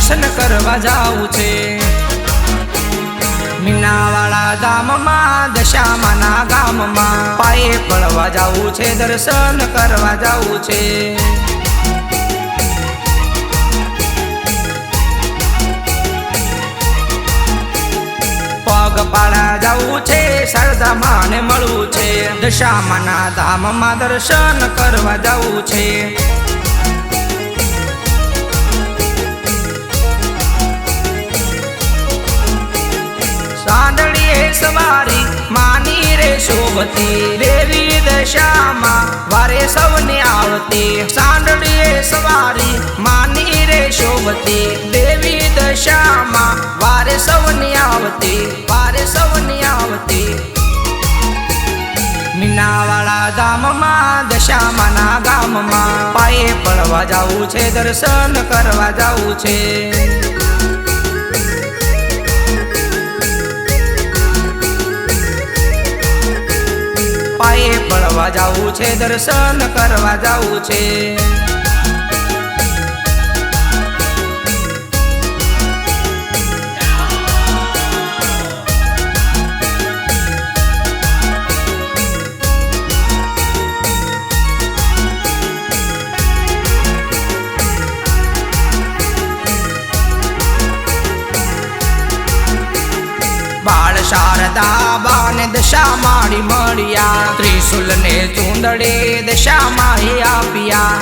દર્શન કરવા જાવું છે. મીનાવાળા ગામમાં દશામાના ગામમાં પાયે પડવા જાવું છે, દર્શન કરવા જાવું છે. પગ પાડા જવું છે સરદામાને મળવું છે. દશામાના ધામમાં દર્શન કરવા જવું છે. સવારી માની રે શોભતી દેવી દશામાં વારે સૌને આવતી સાંદડીએ સવારી માની રે શોભતી દેવી દશામાં વારે સૌને આવતી, વારે સૌને આવતી. મીનાવાળા ગામમાં દશામાના ગામમાં, પાયે પડવા જવું છે, દર્શન કરવા જવું છે. પડવા જાવું છે દર્શન કરવા જાવું છે. બાળ શારદા બાને દશા માડી મળ્યા. ત્રિશુલ ને ચૂંદડે દશા માહી આપ્યા.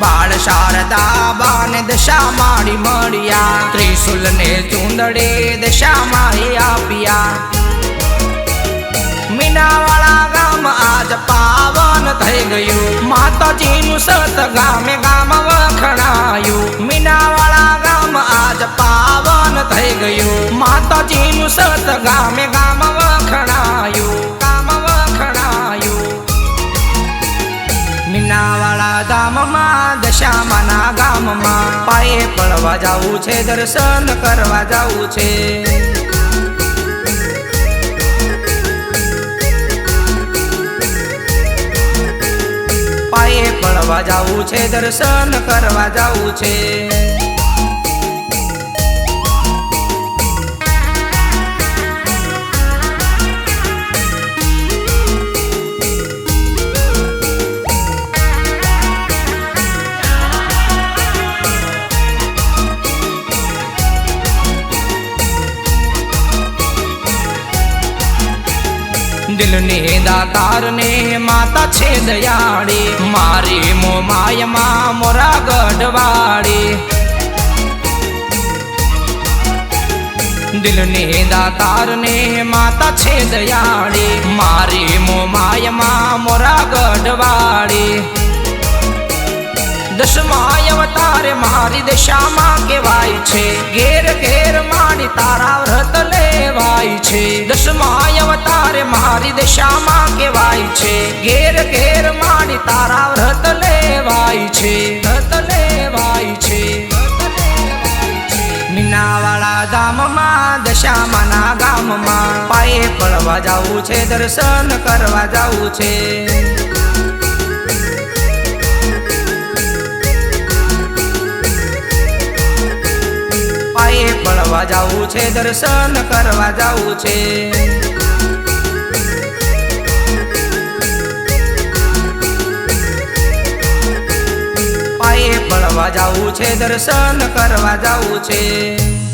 બાળ શારદા બાને દશા માડી મળ્યા. ત્રિશુલ ને ચૂંદડે દશા માહી આપ્યા. મીનાવાળા ગામ આજ પાવન થઈ ગયું. માતાજીનું સત ગામે ગામ વખણાયું. ગયું. માતાજીનું સત ગામે ગામ વખણાયું ગામ વખણાયું. મીનાવાળા ગામમાં દશામાના ગામમાં પાયે પડવા જાવું છે, દર્શન કરવા જાવું છે. પાયે પડવા જવું છે, દર્શન કરવા જાવું છે. દિલની દાતારને માતા છે દયાળી. મારી મો માયમાં મોરા ગઢવાળી. દિલની દાતારને માતા છે દયાળી. મારી મો માયમાં મોરા ગઢવાળી. દશમાય અવતારે મારી દશામાં કહેવાય છે. ઘેર ઘેર મારી તારા વ્રત લેવાય છે. દશમાય અવતારે મારી દશામાં કહેવાય છે. ઘેર ઘેર મારી તારા વ્રત લેવાય છે. વ્રત લેવાય છે. મીનાવાળા ગામમાં, દશામાના ગામમાં, પાયે પડવા જવું છે, દર્શન કરવા જવું છે. છે દર્શન કરવા જાવું છે. પાયે પડવા જાવું છે દર્શન કરવા જાવું છે.